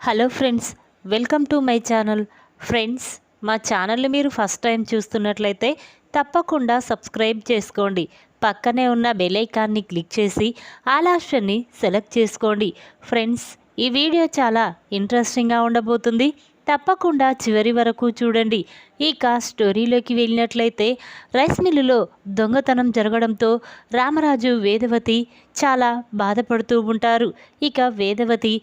Hello friends welcome to my channel. Friends మా ఛానల్ని మీరు ఫస్ట్ టైం చూస్తున్నట్లయితే తప్పకుండా సబ్స్క్రైబ్ చేసుకోండి. పక్కనే ఉన్న బెలైకాన్ని క్లిక్ చేసి ఆల్ ఆప్షన్ని సెలెక్ట్ చేసుకోండి. ఫ్రెండ్స్ ఈ వీడియో చాలా ఇంట్రెస్టింగ్గా ఉండబోతుంది. తప్పకుండా చివరి వరకు చూడండి. ఇక స్టోరీలోకి వెళ్ళినట్లయితే రైస్ మిల్లులో దొంగతనం జరగడంతో రామరాజు వేదవతి చాలా బాధపడుతూ ఉంటారు. ఇక వేదవతి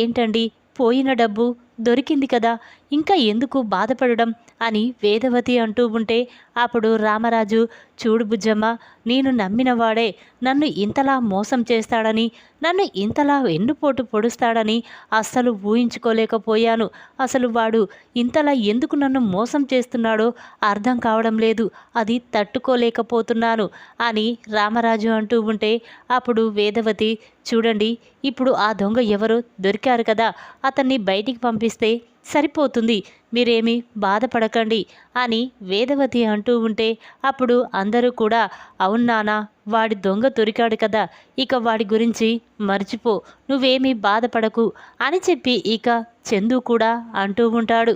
ఏంటండి? పోయిన డబ్బు దొరికింది కదా ఇంకా ఎందుకు బాధపడడం అని వేదవతి అంటూ ఉంటే అప్పుడు రామరాజు చూడు బుజ్జమ్మ నేను నమ్మినవాడే. నన్ను ఇంతలా మోసం చేస్తాడని నన్ను ఇంతలా ఎన్నుపోటు పొడుస్తాడని అస్సలు ఊహించుకోలేకపోయాను. అసలు వాడు ఇంతలా ఎందుకు నన్ను మోసం చేస్తున్నాడో అర్థం కావడం లేదు. అది తట్టుకోలేకపోతున్నాను అని రామరాజు అంటూ ఉంటే అప్పుడు వేదవతి చూడండి ఇప్పుడు ఆ దొంగ ఎవరో దొరికారు కదా. అతన్ని బయటికి పంపిస్తే సరిపోతుంది. మీరేమీ బాధపడకండి అని వేదవతి అంటూ ఉంటే అప్పుడు అందరూ కూడా అవునానా వాడి దొంగ దొరికాడు కదా ఇక వాడి గురించి మర్చిపో నువ్వేమీ బాధపడకు అని చెప్పి ఇక చందు కూడా అంటూ ఉంటాడు.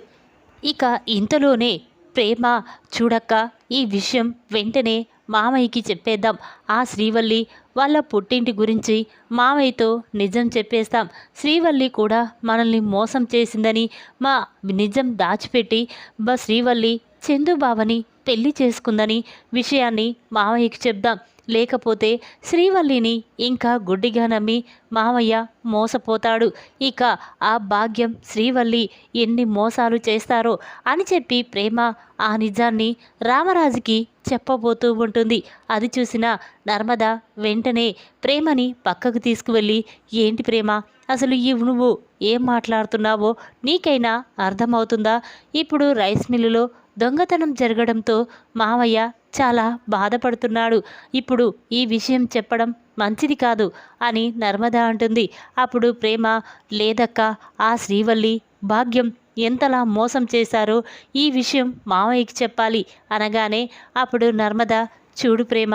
ఇక ఇంతలోనే ప్రేమ చూడక్క ఈ విషయం వెంటనే మామయ్యకి చెప్పేద్దాం. ఆ శ్రీవల్లి వాళ్ళ పుట్టింటి గురించి మామయ్యతో నిజం చెప్పేస్తాం. శ్రీవల్లి కూడా మనల్ని మోసం చేసిందని మా నిజం దాచిపెట్టి బా శ్రీవల్లి చందుబావని పెళ్ళి చేసుకుందని విషయాన్ని మామయ్యకి చెప్దాం. లేకపోతే శ్రీవల్లిని ఇంకా గుడ్డిగా నమ్మి మామయ్య మోసపోతాడు. ఇక ఆ భాగ్యం శ్రీవల్లి ఎన్ని మోసాలు చేస్తారో అని చెప్పి ప్రేమ ఆ నిజాన్ని రామరాజుకి చెప్పబోతూ ఉంటుంది. అది చూసిన నర్మద వెంటనే ప్రేమని పక్కకు తీసుకువెళ్ళి ఏంటి ప్రేమ? అసలు ఈ నువ్వు ఏం మాట్లాడుతున్నావో నీకైనా అర్థమవుతుందా? ఇప్పుడు రైస్ మిల్లులో దొంగతనం జరగడంతో మావయ్య చాలా బాధపడుతున్నాడు. ఇప్పుడు ఈ విషయం చెప్పడం మంచిది కాదు అని నర్మద అంటుంది. అప్పుడు ప్రేమ లేదక్క ఆ శ్రీవల్లి భాగ్యం ఎంతలా మోసం చేశారో ఈ విషయం మావయ్యకి చెప్పాలి అనగానే అప్పుడు నర్మద చూడు ప్రేమ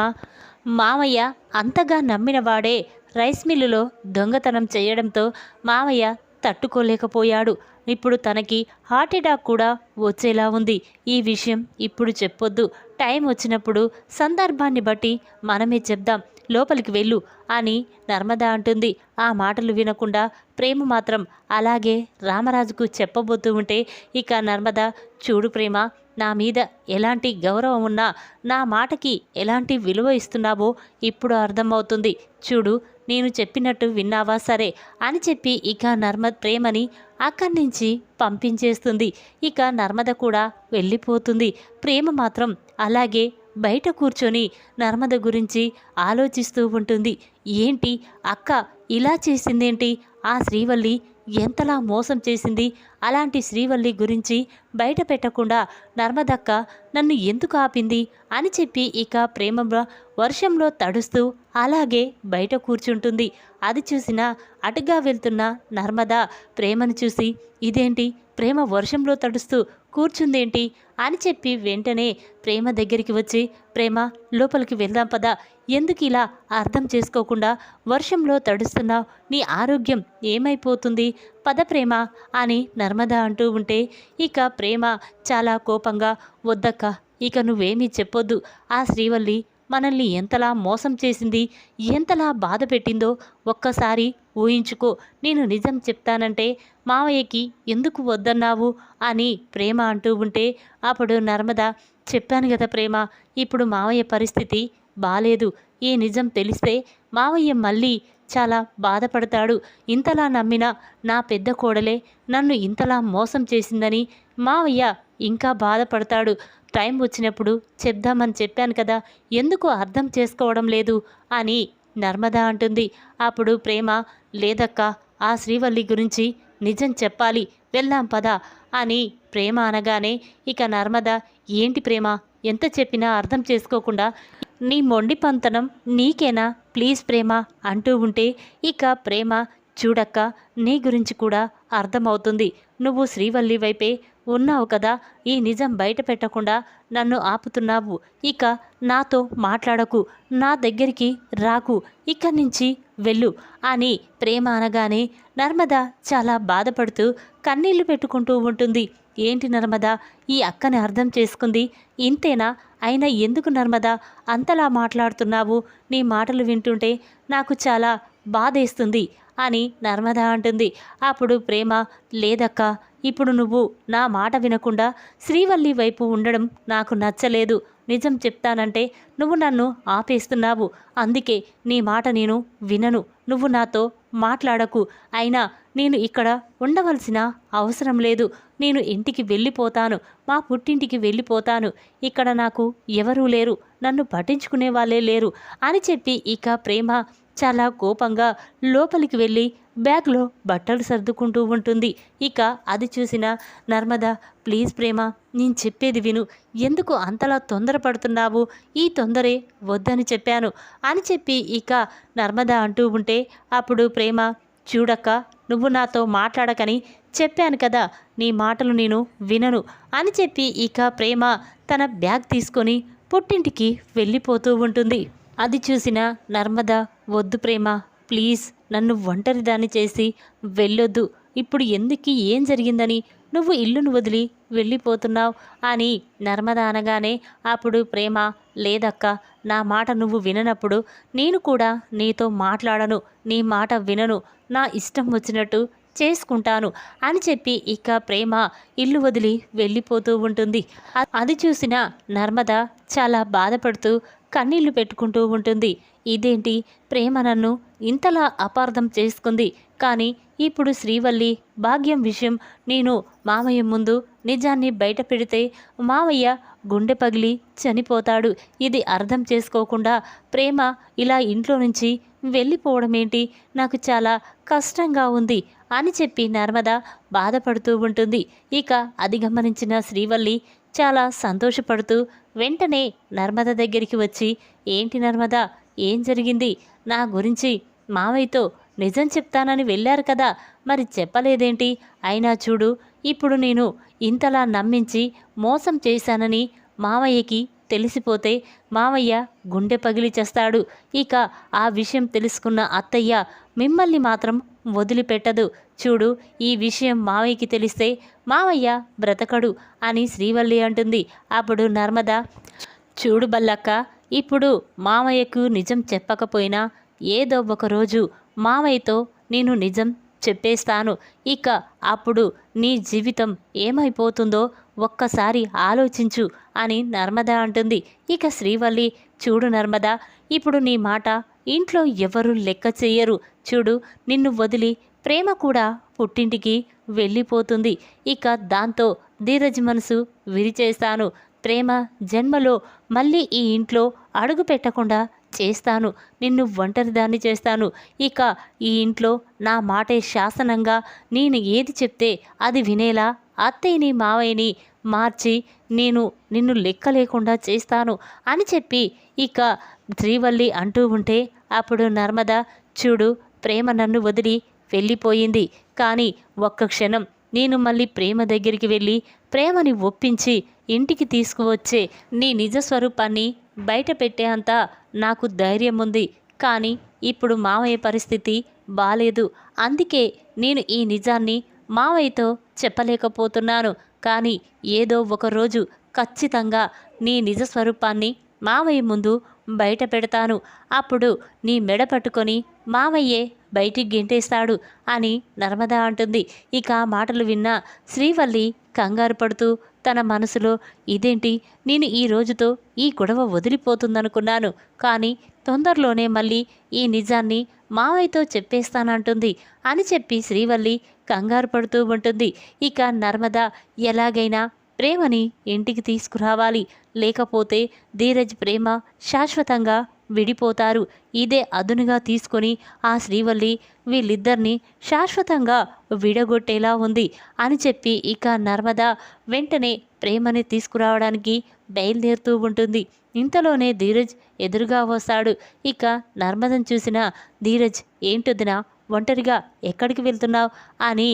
మావయ్య అంతగా నమ్మినవాడే రైస్ మిల్లులో దొంగతనం చేయడంతో మావయ్య తట్టుకోలేకపోయాడు. ఇప్పుడు తనకి హార్ట్ అటాక్ కూడా వచ్చేలా ఉంది. ఈ విషయం ఇప్పుడు చెప్పొద్దు. టైం వచ్చినప్పుడు సందర్భాన్ని బట్టి మనమే చెప్దాం. లోపలికి వెళ్ళు అని నర్మద అంటుంది. ఆ మాటలు వినకుండా ప్రేమ మాత్రం అలాగే రామరాజుకు చెప్పబోతూ ఉంటే ఇక నర్మద చూడు ప్రేమ నా మీద ఎలాంటి గౌరవం ఉన్నా నా మాటకి ఎలాంటి విలువ ఇస్తున్నావో ఇప్పుడు అర్థమవుతుంది. చూడు నేను చెప్పినట్టు విన్నావా? సరే అని చెప్పి ఇక నర్మద్ ప్రేమని అక్కడి నుంచి పంపించేస్తుంది. ఇక నర్మద కూడా వెళ్ళిపోతుంది. ప్రేమ మాత్రం అలాగే బయట కూర్చొని నర్మద గురించి ఆలోచిస్తూ ఉంటుంది. ఏంటి అక్క ఇలా చేసిందేంటి? ఆ శ్రీవల్లి ఎంతలా మోసం చేసింది? అలాంటి శ్రీవల్లి గురించి బయట పెట్టకుండా నర్మదక్క నన్ను ఎందుకు ఆపింది అని చెప్పి ఇక ప్రేమ వర్షంలో తడుస్తూ అలాగే బయట కూర్చుంటుంది. అది చూసిన అటుగా వెళ్తున్న నర్మద ప్రేమను చూసి ఇదేంటి? ప్రేమ వర్షంలో తడుస్తూ కూర్చుందేంటి? అని చెప్పి వెంటనే ప్రేమ దగ్గరికి వచ్చి ప్రేమ లోపలికి వెళ్దాం పదా. ఎందుకు ఇలా అర్థం చేసుకోకుండా వర్షంలో తడుస్తున్నావు? నీ ఆరోగ్యం ఏమైపోతుంది? పద ప్రేమ అని నర్మద అంటూ ఉంటే ఇక ప్రేమ చాలా కోపంగా వద్దక్క ఇక నువ్వేమీ చెప్పొద్దు. ఆ శ్రీవల్లి మనల్ని ఎంతలా మోసం చేసింది ఎంతలా బాధ పెట్టిందో ఒక్కసారి ఊహించుకో. నేను నిజం చెప్తానంటే మావయ్యకి ఎందుకు వద్దన్నావు? అని ప్రేమ అంటూ ఉంటే అప్పుడు నర్మద చెప్పాను కదా ప్రేమ ఇప్పుడు మావయ్య పరిస్థితి బాలేదు. ఈ నిజం తెలిస్తే మావయ్య మళ్ళీ చాలా బాధపడతాడు. ఇంతలా నమ్మిన నా పెద్ద కోడలే నన్ను ఇంతలా మోసం చేసిందని మావయ్య ఇంకా బాధపడతాడు. టైం వచ్చినప్పుడు చెప్దామని చెప్పాను కదా ఎందుకు అర్థం చేసుకోవడం లేదు? అని నర్మద అంటుంది. అప్పుడు ప్రేమ లేదక్క ఆ శ్రీవల్లి గురించి నిజం చెప్పాలి వెళ్దాం పద అని ప్రేమ అనగానే ఇక నర్మద ఏంటి ప్రేమ? ఎంత చెప్పినా అర్థం చేసుకోకుండా నీ మొండి పంతనం నీకేనా? ప్లీజ్ ప్రేమ అంటూ ఉంటే ఇక ప్రేమ చూడక్క నీ గురించి కూడా అర్థమవుతుంది. నువ్వు శ్రీవల్లి వైపే ఉన్నావు కదా ఈ నిజం బయట పెట్టకుండా నన్ను ఆపుతున్నావు. ఇక నాతో మాట్లాడకు నా దగ్గరికి రాకు ఇక్కడి నుంచి వెళ్ళు అని ప్రేమ అనగానే నర్మద చాలా బాధపడుతూ కన్నీళ్ళు పెట్టుకుంటూ ఉంటుంది. ఏంటి నర్మద? ఈ అక్కని అర్థం చేసుకుంది ఇంతేనా? అయినా ఎందుకు నర్మద అంతలా మాట్లాడుతున్నావు? నీ మాటలు వింటుంటే నాకు చాలా బాధేస్తుంది అని నర్మద అంటుంది. అప్పుడు ప్రేమ లేదక్క ఇప్పుడు నువ్వు నా మాట వినకుండా శ్రీవల్లి వైపు ఉండడం నాకు నచ్చలేదు. నిజం చెప్తానంటే నువ్వు నన్ను ఆపేస్తున్నావు. అందుకే నీ మాట నేను వినను. నువ్వు నాతో మాట్లాడకు. అయినా నేను ఇక్కడ ఉండవలసిన అవసరం లేదు. నేను ఇంటికి వెళ్ళిపోతాను. మా పుట్టింటికి వెళ్ళిపోతాను. ఇక్కడ నాకు ఎవరూ లేరు. నన్ను పట్టించుకునే వాళ్ళే లేరు అని చెప్పి ఇక ప్రేమ చాలా కోపంగా లోపలికి వెళ్ళి బ్యాగ్లో బట్టలు సర్దుకుంటూ ఉంటుంది. ఇక అది చూసిన నర్మద ప్లీజ్ ప్రేమ నేను చెప్పేది విను. ఎందుకు అంతలా తొందరపడుతున్నావు? ఈ తొందరే వద్దని చెప్పాను అని చెప్పి ఇక నర్మద అంటూ ఉంటే అప్పుడు ప్రేమ చూడక్క నువ్వు నాతో మాట్లాడకని చెప్పాను కదా నీ మాటలు నేను వినను అని చెప్పి ఇక ప్రేమ తన బ్యాగ్ తీసుకొని పుట్టింటికి వెళ్ళిపోతూ ఉంటుంది. అది చూసిన నర్మద వద్దు ప్రేమ ప్లీజ్ నన్ను ఒంటరిదాన్ని చేసి వెళ్ళొద్దు. ఇప్పుడు ఎందుకు ఏం జరిగిందని నువ్వు ఇల్లును వదిలి వెళ్ళిపోతున్నావు అని నర్మద అనగానే అప్పుడు ప్రేమ లేదక్క నా మాట నువ్వు విననప్పుడు నేను కూడా నీతో మాట్లాడను నీ మాట వినను నా ఇష్టం వచ్చినట్టు చేసుకుంటాను అని చెప్పి ఇక ప్రేమ ఇల్లు వదిలి వెళ్ళిపోతూ ఉంటుంది. అది చూసిన నర్మద చాలా బాధపడుతూ కన్నీళ్ళు పెట్టుకుంటూ ఉంటుంది. ఇదేంటి? ప్రేమ నన్ను ఇంతలా అపార్థం చేసుకుంది. కానీ ఇప్పుడు శ్రీవల్లి భాగ్యం విషయం నేను మామయ్య ముందు నిజాన్ని బయట పెడితే మామయ్య గుండె పగిలి చనిపోతాడు. ఇది అర్థం చేసుకోకుండా ప్రేమ ఇలా ఇంట్లో నుంచి వెళ్ళిపోవడం ఏంటి నాకు చాలా కష్టంగా ఉంది అని చెప్పి నర్మద బాధపడుతూ ఉంటుంది. ఇక అది గమనించిన శ్రీవల్లి చాలా సంతోషపడుతూ వెంటనే నర్మద దగ్గరికి వచ్చి ఏంటి నర్మద? ఏం జరిగింది? నా గురించి మావయ్యతో నిజం చెప్తానని వెళ్ళారు కదా మరి చెప్పలేదేంటి? అయినా చూడు ఇప్పుడు నేను ఇంతలా నమ్మించి మోసం చేశానని మావయ్యకి తెలిసిపోతే మావయ్య గుండె పగిలి చేస్తాడు. ఇక ఆ విషయం తెలుసుకున్న అత్తయ్య మిమ్మల్ని మాత్రం వదిలిపెట్టదు. చూడు ఈ విషయం మావయ్యకి తెలిస్తే మావయ్య బ్రతకడు అని శ్రీవల్లి అంటుంది. అప్పుడు నర్మద చూడు బల్లక్క ఇప్పుడు మామయ్యకు నిజం చెప్పకపోయినా ఏదో ఒక మావయ్యతో నేను నిజం చెప్పేస్తాను. ఇక అప్పుడు నీ జీవితం ఏమైపోతుందో ఒక్కసారి ఆలోచించు అని నర్మద అంటుంది. ఇక శ్రీవల్లి చూడు నర్మద ఇప్పుడు నీ మాట ఇంట్లో ఎవరు లెక్క చెయ్యరు చూడు నిన్ను వదిలి ప్రేమ కూడా పుట్టింటికి వెళ్ళిపోతుంది. ఇక దాంతో ధీరజ్ మనసు విరిచేస్తాను. ప్రేమ జన్మలో మళ్ళీ ఈ ఇంట్లో అడుగు పెట్టకుండా చేస్తాను నిన్ను ఒంటరిదాన్ని చేస్తాను. ఇక ఈ ఇంట్లో నా మాటే శాసనంగా నేను ఏది చెప్తే అది వినేలా? అత్తయ్యని మావయ్యని మార్చి నేను నిన్ను లెక్క లేకుండా చేస్తాను అని చెప్పి ఇక శ్రీవల్లి అంటూ ఉంటే అప్పుడు నర్మద చూడు ప్రేమ నన్ను వదిలి వెళ్ళిపోయింది. కానీ ఒక్క క్షణం నేను మళ్ళీ ప్రేమ దగ్గరికి వెళ్ళి ప్రేమని ఒప్పించి ఇంటికి తీసుకువచ్చే నీ నిజ స్వరూపాన్ని బయట పెట్టేంత నాకు ధైర్యం ఉంది. కానీ ఇప్పుడు మావయ్య పరిస్థితి బాలేదు. అందుకే నేను ఈ నిజాన్ని మావయ్యతో చెప్పలేకపోతున్నాను. కానీ ఏదో ఒక రోజు ఖచ్చితంగా నీ నిజ స్వరూపాన్ని మావయ్య ముందు బయట పెడతాను. అప్పుడు నీ మెడ పట్టుకొని మావయ్యే బయటికి గెంటేస్తాడు అని నర్మదా అంటుంది. ఇక ఆ మాటలు విన్న శ్రీవల్లి కంగారు పడుతూ తన మనసులో ఇదేంటి? నేను ఈ రోజుతో ఈ గొడవ వదిలిపోతుందనుకున్నాను. కానీ తొందరలోనే మళ్ళీ ఈ నిజాన్ని మావయ్యతో చెప్పేస్తానంటుంది అని చెప్పి శ్రీవల్లి కంగారు పడుతూ ఉంటుంది. ఇక నర్మద ఎలాగైనా ప్రేమని ఇంటికి తీసుకురావాలి. లేకపోతే ధీరజ్ ప్రేమ శాశ్వతంగా విడిపోతారు. ఇదే అదునుగా తీసుకొని ఆ శ్రీవల్లి వీళ్ళిద్దరినీ శాశ్వతంగా విడగొట్టేలా ఉంది అని చెప్పి ఇక నర్మద వెంటనే ప్రేమని తీసుకురావడానికి బయలుదేరుతూ ఉంటుంది. ఇంతలోనే ధీరజ్ ఎదురుగా వస్తాడు. ఇక నర్మదను చూసిన ధీరజ్ ఏంటొదినా ఒంటరిగా ఎక్కడికి వెళ్తున్నావు? అని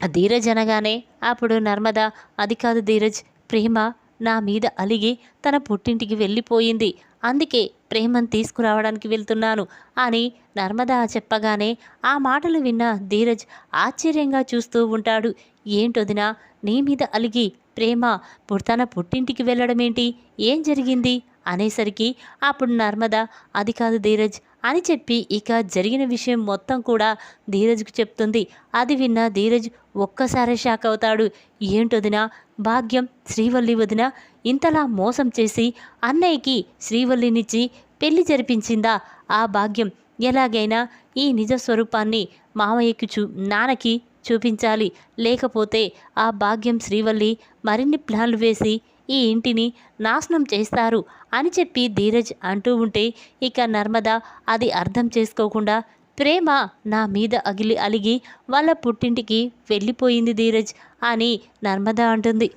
ధీరజ్ అనగానే అప్పుడు నర్మద అది కాదు ధీరజ్ ప్రేమ నా మీద అలిగి తన పుట్టింటికి వెళ్ళిపోయింది. అందుకే ప్రేమను తీసుకురావడానికి వెళ్తున్నాను అని నర్మదా చెప్పగానే ఆ మాటలు విన్న ధీరజ్ ఆశ్చర్యంగా చూస్తూ ఉంటాడు. ఏంటొదినా నీ మీద అలిగి ప్రేమ పుడతాన పుట్టింటికి వెళ్ళడమేంటి? ఏం జరిగింది? అనేసరికి అప్పుడు నర్మద అది కాదు ధీరజ్ అని చెప్పి ఇక జరిగిన విషయం మొత్తం కూడా ధీరజ్కు చెప్తుంది. అది విన్న ధీరజ్ ఒక్కసారే షాక్ అవుతాడు. ఏంటొదినా భాగ్యం శ్రీవల్లి వదిన ఇంతలా మోసం చేసి అన్నయ్యకి శ్రీవల్లినిచ్చి పెళ్ళి జరిపించిందా? ఆ భాగ్యం ఎలాగైనా ఈ నిజ స్వరూపాన్ని మామయ్యకి చూ నాన్నకి చూపించాలి. లేకపోతే ఆ భాగ్యం శ్రీవల్లి మరిన్ని ప్లాన్లు వేసి ఈ ఇంటిని నాశనం చేస్తారు అని చెప్పి ధీరజ్ అంటూ ఉంటే ఇక నర్మద అది అర్థం చేసుకోకుండా ప్రేమ నా మీద అగిలి అలిగి వాళ్ళ పుట్టింటికి వెళ్ళిపోయింది ధీరజ్ అని నర్మద అంటుంది.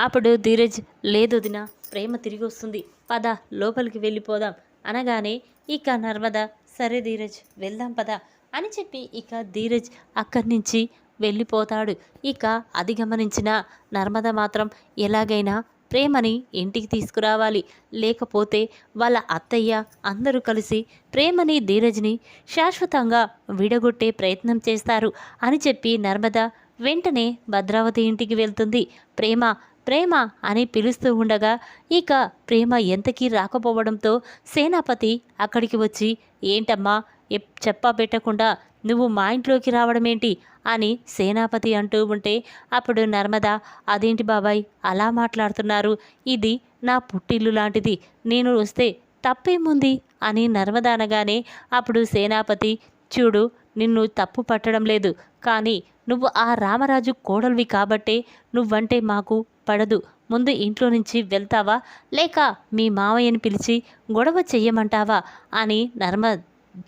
అప్పుడు ధీరజ్ లేదు దిన ప్రేమ తిరిగి వస్తుంది. పద లోపలికి వెళ్ళిపోదాం. అనగానే ఇక నర్మద సరే ధీరజ్ వెళ్దాం పద అని చెప్పి ఇక ధీరజ్ అక్కడి నుంచి వెళ్ళిపోతాడు. ఇక అది గమనించిన నర్మద మాత్రం ఎలాగైనా ప్రేమని ఇంటికి తీసుకురావాలి. లేకపోతే వాళ్ళ అత్తయ్య అందరూ కలిసి ప్రేమని ధీరజ్ని శాశ్వతంగా విడగొట్టే ప్రయత్నం చేస్తారు అని చెప్పి నర్మద వెంటనే భద్రావతి ఇంటికి వెళ్తుంది. ప్రేమ ప్రేమ అని పిలుస్తూ ఉండగా ఇక ప్రేమ ఎంతకీ రాకపోవడంతో సేనాపతి అక్కడికి వచ్చి ఏంటమ్మా ఎప్- చెప్పా పెట్టకుండా నువ్వు మా ఇంట్లోకి రావడమేంటి? అని సేనాపతి అంటూ ఉంటే అప్పుడు నర్మద అదేంటి బాబాయ్ అలా మాట్లాడుతున్నారు. ఇది నా పుట్టిల్లు లాంటిది. నేను వస్తే తప్పేముంది? అని నర్మద అనగానే అప్పుడు సేనాపతి చూడు నిన్ను తప్పు పట్టడం లేదు. కానీ నువ్వు ఆ రామరాజు కోడలివి కాబట్టే నువ్వంటే మాకు పడదు. ముందు ఇంట్లో నుంచి వెళ్తావా? లేక మీ మావయ్యని పిలిచి గొడవ చెయ్యమంటావా? అని నర్మ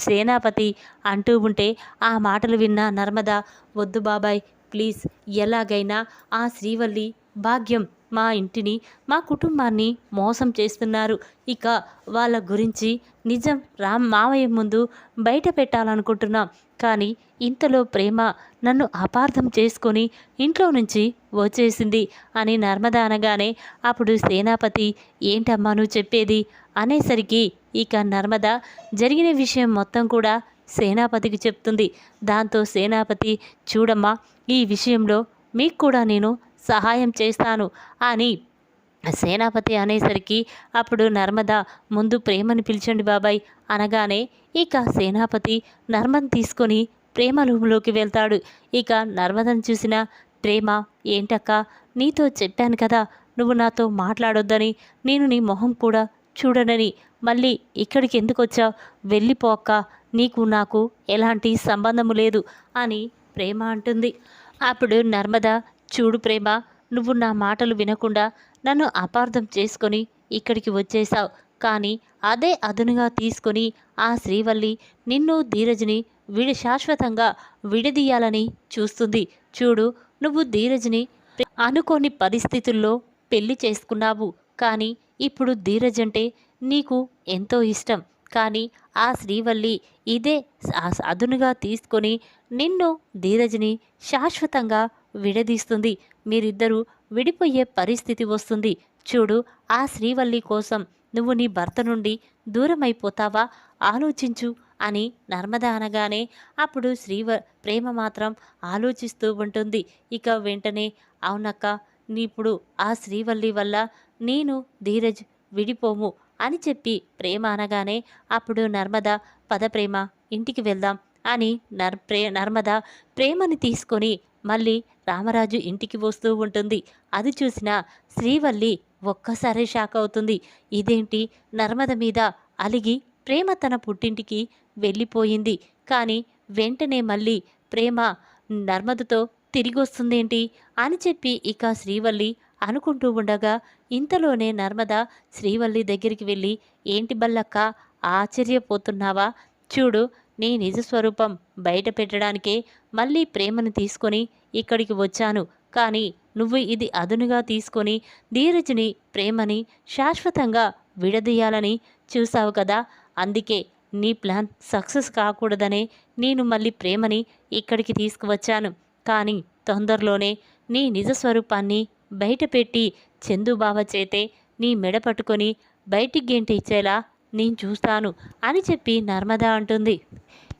సేనాపతి అంటూ ఉంటే ఆ మాటలు విన్న నర్మద వద్దు బాబాయ్ ప్లీజ్ ఎలాగైనా ఆ శ్రీవల్లి భాగ్యం మా ఇంటిని మా కుటుంబాన్ని మోసం చేస్తున్నారు. ఇక వాళ్ళ గురించి నిజం రామ్ మావయ్య ముందు బయట పెట్టాలనుకుంటున్నాం. కానీ ఇంతలో ప్రేమ నన్ను అపార్థం చేసుకొని ఇంట్లో నుంచి వచ్చేసింది అని నర్మద అనగానే అప్పుడు సేనాపతి ఏంటమ్మా నువ్వు చెప్పేది? అనేసరికి ఇక నర్మద జరిగిన విషయం మొత్తం కూడా సేనాపతికి చెప్తుంది. దాంతో సేనాపతి చూడమ్మా ఈ విషయంలో మీకు కూడా నేను సహాయం చేస్తాను అని సేనాపతి అనేసరికి అప్పుడు నర్మద ముందు ప్రేమని పిలిచండి బాబాయ్ అనగానే ఇక సేనాపతి నర్మని తీసుకొని ప్రేమ రూములోకి వెళ్తాడు. ఇక నర్మదను చూసిన ప్రేమ ఏంటక్క? నీతో చెప్పాను కదా నువ్వు నాతో మాట్లాడొద్దని నేను నీ మొహం కూడా చూడనని మళ్ళీ ఇక్కడికి ఎందుకు వచ్చావు? వెళ్ళిపోక్క నీకు నాకు ఎలాంటి సంబంధము లేదు అని ప్రేమ అంటుంది. అప్పుడు నర్మద చూడు ప్రేమ నువ్వు నా మాటలు వినకుండా నన్ను అపార్థం చేసుకొని ఇక్కడికి వచ్చేసావు కానీ అదే అదునుగా తీసుకొని ఆ శ్రీవల్లి నిన్ను ధీరజ్ని విడి శాశ్వతంగా విడదీయాలని చూస్తుంది. చూడు నువ్వు ధీరజ్ని అనుకోని పరిస్థితుల్లో పెళ్ళి చేసుకున్నావు. కానీ ఇప్పుడు ధీరజ్ అంటే నీకు ఎంతో ఇష్టం. కానీ ఆ శ్రీవల్లి ఇదే అదునుగా తీసుకొని నిన్ను ధీరజ్ని శాశ్వతంగా విడదీస్తుంది. మీరిద్దరూ విడిపోయే పరిస్థితి వస్తుంది. చూడు ఆ శ్రీవల్లి కోసం నువ్వు నీ భర్త నుండి దూరమైపోతావా? ఆలోచించు అని నర్మద అనగానే అప్పుడు శ్రీవ ప్రేమ మాత్రం ఆలోచిస్తూ ఉంటుంది. ఇక వెంటనే అవునక్క నీప్పుడు ఆ శ్రీవల్లి వల్ల నేను ధీరజ్ విడిపోము అని చెప్పి ప్రేమ అనగానే అప్పుడు నర్మద పద ప్రేమ ఇంటికి వెళ్దాం అని నర్ ప్రే నర్మద ప్రేమని తీసుకొని మళ్ళీ రామరాజు ఇంటికి వస్తూ ఉంటుంది. అది చూసిన శ్రీవల్లి ఒక్కసారి షాక్ అవుతుంది. ఇదేంటి? నర్మద మీద అలిగి ప్రేమ తన పుట్టింటికి వెళ్ళిపోయింది. కానీ వెంటనే మళ్ళీ ప్రేమ నర్మదతో తిరిగి వస్తుందేంటి అని చెప్పి ఇక శ్రీవల్లి అనుకుంటూ ఉండగా ఇంతలోనే నర్మద శ్రీవల్లి దగ్గరికి వెళ్ళి ఏంటి బల్లక్క ఆశ్చర్యపోతున్నావా? చూడు నీ నిజ స్వరూపం బయట పెట్టడానికే మళ్ళీ ప్రేమను తీసుకొని ఇక్కడికి వచ్చాను. కానీ నువ్వు ఇది అదునుగా తీసుకొని ధీరజ్ని ప్రేమని శాశ్వతంగా విడదీయాలని చూసావు కదా. అందుకే నీ ప్లాన్ సక్సెస్ కాకూడదనే నేను మళ్ళీ ప్రేమని ఇక్కడికి తీసుకువచ్చాను. కానీ తొందరలోనే నీ నిజ స్వరూపాన్ని బయటపెట్టి చందుబావ చేతే నీ మెడ పట్టుకొని బయటికి గెంటి ఇచ్చేలా నేను చూస్తాను అని చెప్పి నర్మదా అంటుంది.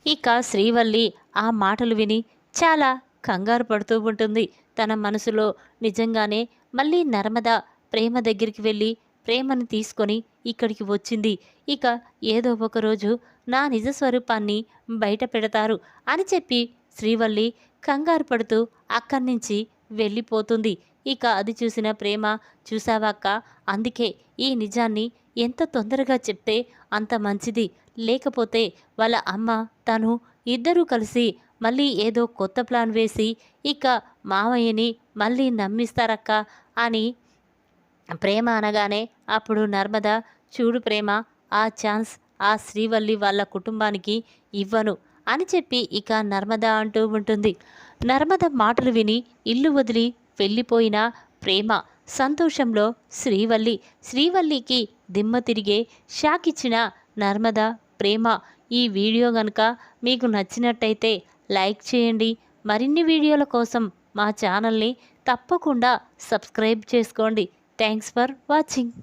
ఇక శ్రీవల్లి ఆ మాటలు విని చాలా కంగారు పడుతూ ఉంటుంది. తన మనసులో నిజంగానే మళ్ళీ నర్మద ప్రేమ దగ్గరికి వెళ్ళి ప్రేమను తీసుకొని ఇక్కడికి వచ్చింది. ఇక ఏదో ఒక రోజు నా నిజ స్వరూపాన్ని బయట పెడతారు అని చెప్పి శ్రీవల్లి కంగారు పడుతూ అక్కడి నుంచి వెళ్ళిపోతుంది. ఇక అది చూసిన ప్రేమ చూసావాక అందుకే ఈ నిజాన్ని ఎంత తొందరగా చెప్తే అంత మంచిది. లేకపోతే వాళ్ళ అమ్మ తను ఇద్దరూ కలిసి మళ్ళీ ఏదో కొత్త ప్లాన్ వేసి ఇక మావయ్యని మళ్ళీ నమ్మిస్తారక్క అని ప్రేమ అనగానే అప్పుడు నర్మద చూడు ప్రేమ ఆ ఛాన్స్ ఆ శ్రీవల్లి వాళ్ళ కుటుంబానికి ఇవ్వను అని చెప్పి ఇక నర్మద అంటూ ఉంటుంది. నర్మద మాటలు విని ఇల్లు వదిలి వెళ్ళిపోయిన ప్రేమ సంతోషంలో శ్రీవల్లి. శ్రీవల్లికి దిమ్మ తిరిగే షాక్ ఇచ్చిన నర్మద ప్రేమ. ఈ వీడియో కనుక మీకు నచ్చినట్టయితే లైక్ చేయండి. మరిన్ని వీడియోల కోసం మా ఛానల్ని తప్పకుండా సబ్స్క్రైబ్ చేసుకోండి. Thanks for watching.